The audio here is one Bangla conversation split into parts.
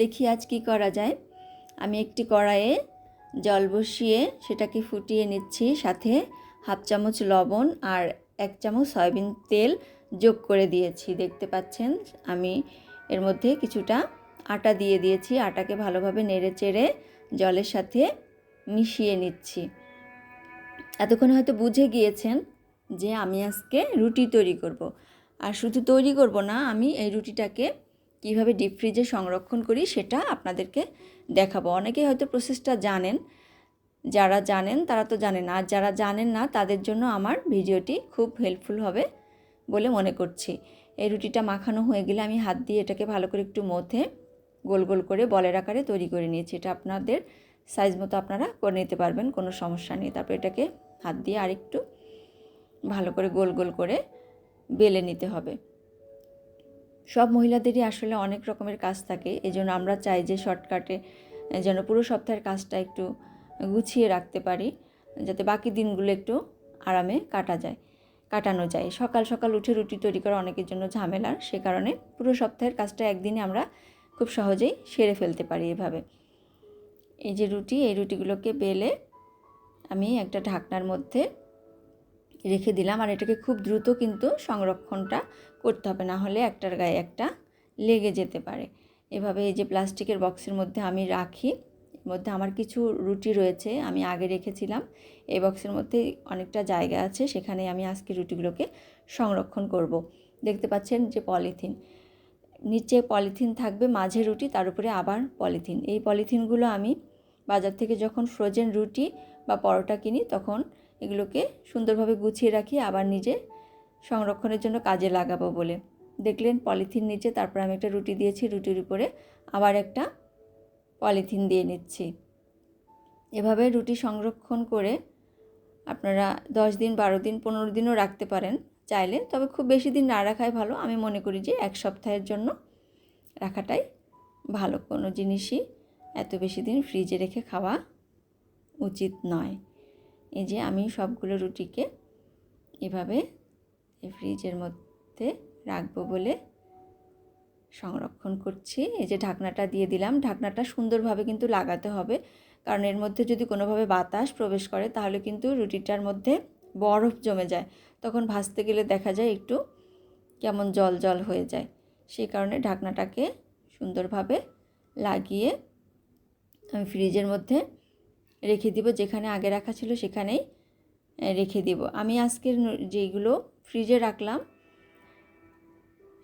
দেখি আজ কি করা যায়। আমি একটি কড়াইয়ে জল বসিয়ে সেটাকে ফুটিয়ে নিচ্ছি, সাথে হাফ চামচ লবণ আর এক চামচ সয়াবিন তেল যোগ করে দিয়েছি। দেখতে পাচ্ছেন, আমি এর মধ্যে কিছুটা আটা দিয়ে দিয়েছি। আটাকে ভালোভাবে নেড়ে চেড়ে জলের সাথে মিশিয়ে নিচ্ছি। এতক্ষণ হয়তো বুঝে গিয়েছেন যে আমি আজকে রুটি তৈরি করব। আর শুধু তৈরি করব না, আমি এই রুটিটাকে কীভাবে ডিপ ফ্রিজে সংরক্ষণ করি সেটা আপনাদেরকে দেখাবো। অনেকেই হয়তো প্রসেসটা জানেন, যারা জানেন তারা তো জানেন আর যারা জানেন না, তাদের জন্য আমার ভিডিওটি খুব হেল্পফুল হবে বলে মনে করছি। এই রুটিটা মাখানো হয়ে গেলে আমি হাত দিয়ে এটাকে ভালো করে একটু মথে গোল গোল করে বলের আকারে তৈরি করে নিয়েছি। এটা আপনাদের সাইজ মতো আপনারা করে নিতে পারবেন, কোনো সমস্যা নেই। তারপর এটাকে হাত দিয়ে আরেকটু ভালো করে গোল গোল করে বেলে নিতে হবে। সব মহিলাদেরই আসলে অনেক রকমের কাজ থাকে। এই জন্য আমরা চাই যে শর্টকাটে যেন পুরো সপ্তাহের কাজটা একটু গুছিয়ে রাখতে পারি, যাতে বাকি দিনগুলো একটু আরামে কাটা যায়, কাটানো যায়। সকাল সকাল উঠে রুটি তৈরি করা অনেকের জন্য ঝামেলার, সে কারণে পুরো সপ্তাহের কাজটা একদিনে আমরা খুব সহজেই সেরে ফেলতে পারি এভাবে। এই যে রুটি, এই রুটিগুলোকে বেলে আমি একটা ঢাকনার মধ্যে রেখে দিলাম আর এটাকে খুব দ্রুত কিন্তু সংরক্ষণটা করতে হবে, না হলে একটার গায়ে একটা লেগে যেতে পারে এভাবে এই যে প্লাস্টিকের বক্সের মধ্যে আমি রাখি, এর মধ্যে আমার কিছু রুটি রয়েছে, আমি আগে রেখেছিলাম, এই বক্সের মধ্যে অনেকটা জায়গা আছে, সেখানে আমি আজকে রুটিগুলোকে সংরক্ষণ করব। দেখতে পাচ্ছেন যে পলিথিন, নিচে পলিথিন থাকবে, মাঝে রুটি, তার উপরে আবার পলিথিন এই পলিথিনগুলো আমি বাজার থেকে যখন ফ্রোজেন রুটি বা পরোটা কিনি, তখন এগুলোকে সুন্দরভাবে গুছিয়ে রাখি, আবার নিজে সংরক্ষণের জন্য কাজে লাগাবো বলে। দেখলেন পলিথিন নিচে, তারপর আমি একটা রুটি দিয়েছি, রুটির উপরে আবার একটা পলিথিন দিয়ে নিচ্ছি। এভাবে রুটি সংরক্ষণ করে আপনারা দশ দিন, বারো দিন, পনেরো দিনও রাখতে পারেন চাইলে। তবে খুব বেশি দিন না রাখাই ভালো। আমি মনে করি যে এক সপ্তাহের জন্য রাখাটাই ভালো। কোনো জিনিসই এত বেশি দিন ফ্রিজে রেখে খাওয়া উচিত নয়। এই যে আমি সবগুলো রুটিকে এভাবে ফ্রিজের মধ্যে রাখব বলে সংরক্ষণ করছি। এই যে ঢাকনাটা দিয়ে দিলাম। ঢাকনাটা সুন্দরভাবে কিন্তু লাগাতে হবে। কারণ এর মধ্যে যদি কোনোভাবে বাতাস প্রবেশ করে, তাহলে কিন্তু রুটিটার মধ্যে বরফ জমে যায়। তখন ভাজতে গেলে দেখা যায় একটু কেমন জল জল হয়ে যায়। সেই কারণে ঢাকনাটাকে সুন্দরভাবে লাগিয়ে আমি ফ্রিজের মধ্যে রেখে দিব, যেখানে আগে রাখা ছিল সেখানেই রেখে দিব। আমি আজকের যেগুলো ফ্রিজে রাখলাম,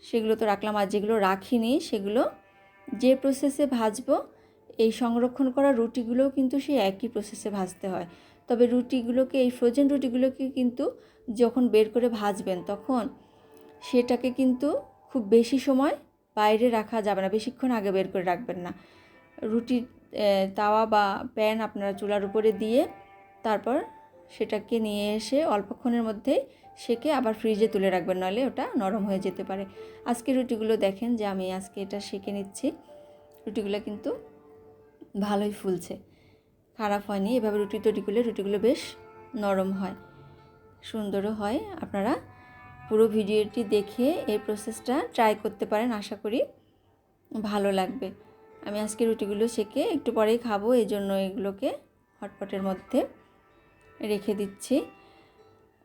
সেগুলো তো রাখলাম, আর যেগুলো রাখিনি, সেগুলো যে প্রসেসে ভাজবো, এই সংরক্ষণ করা রুটিগুলোও কিন্তু সেই একই প্রসেসে ভাজতে হয়। তবে রুটিগুলোকে, এই ফ্রোজেন রুটিগুলোকে কিন্তু যখন বের করে ভাজবেন, তখন সেটাকে কিন্তু খুব বেশি সময় বাইরে রাখা যাবে না, বেশিক্ষণ আগে বের করে রাখবেন না। রুটি তাওয়া বা প্যান আপনারা চুলার উপরে দিয়ে তারপর সেটাকে নিয়ে এসে অল্পক্ষণের মধ্যেই সেকে আবার ফ্রিজে তুলে রাখবেন। নাহলে ওটা নরম হয়ে যেতে পারে। আজকে রুটিগুলো দেখেন যে আমি আজকে এটা সেকে নিচ্ছি। রুটিগুলো কিন্তু ভালোই ফুলছে। খারাপ হয়নি। এভাবে রুটি তৈরি করলে রুটিগুলো বেশ নরম হয়। সুন্দরও হয়। আপনারা পুরো ভিডিওটি দেখে এই প্রসেসটা ট্রাই করতে পারেন। আশা করি ভালো লাগবে। আমি আজকে রুটিগুলো সেকে একটু পরেই খাব, এই জন্য এগুলোকে হটপটের মধ্যে রেখে দিচ্ছি।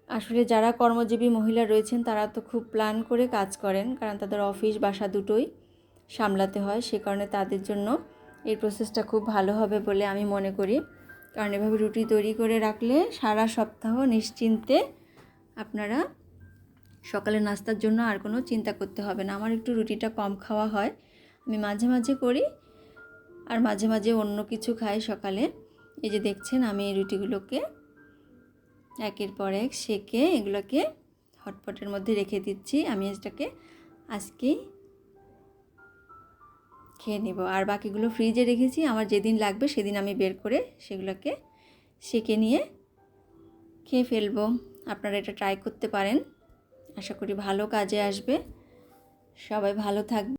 আসলে যারা কর্মজীবী মহিলা রয়েছেন, তারা তো খুব প্ল্যান করে কাজ করেন, কারণ তাদের অফিস, বাসা দুটোই সামলাতে হয়। সে কারণে তাদের জন্য এই প্রসেসটা খুব ভালো হবে বলে আমি মনে করি। কারণ এভাবে রুটি তৈরি করে রাখলে সারা সপ্তাহ নিশ্চিন্তে আপনারা সকালে নাস্তার জন্য আর কোনো চিন্তা করতে হবে না। আমার একটু রুটিটা কম খাওয়া হয়। আমি মাঝে মাঝে করি আর মাঝে মাঝে অন্য কিছু খাই সকালে। এই যে দেখছেন, আমি এই রুটিগুলোকে একের পর এক সেকে এগুলোকে হটপটের মধ্যে রেখে দিচ্ছি। আমি এটাকে আজকেই খেয়ে নেব। আর বাকিগুলো ফ্রিজে রেখেছি, আমার যেদিন লাগবে সেদিন আমি বের করে সেগুলোকে সেকে নিয়ে খেয়ে ফেলব। আপনারা এটা ট্রাই করতে পারেন। আশা করি ভালো কাজে আসবে। সবাই ভালো থাকবে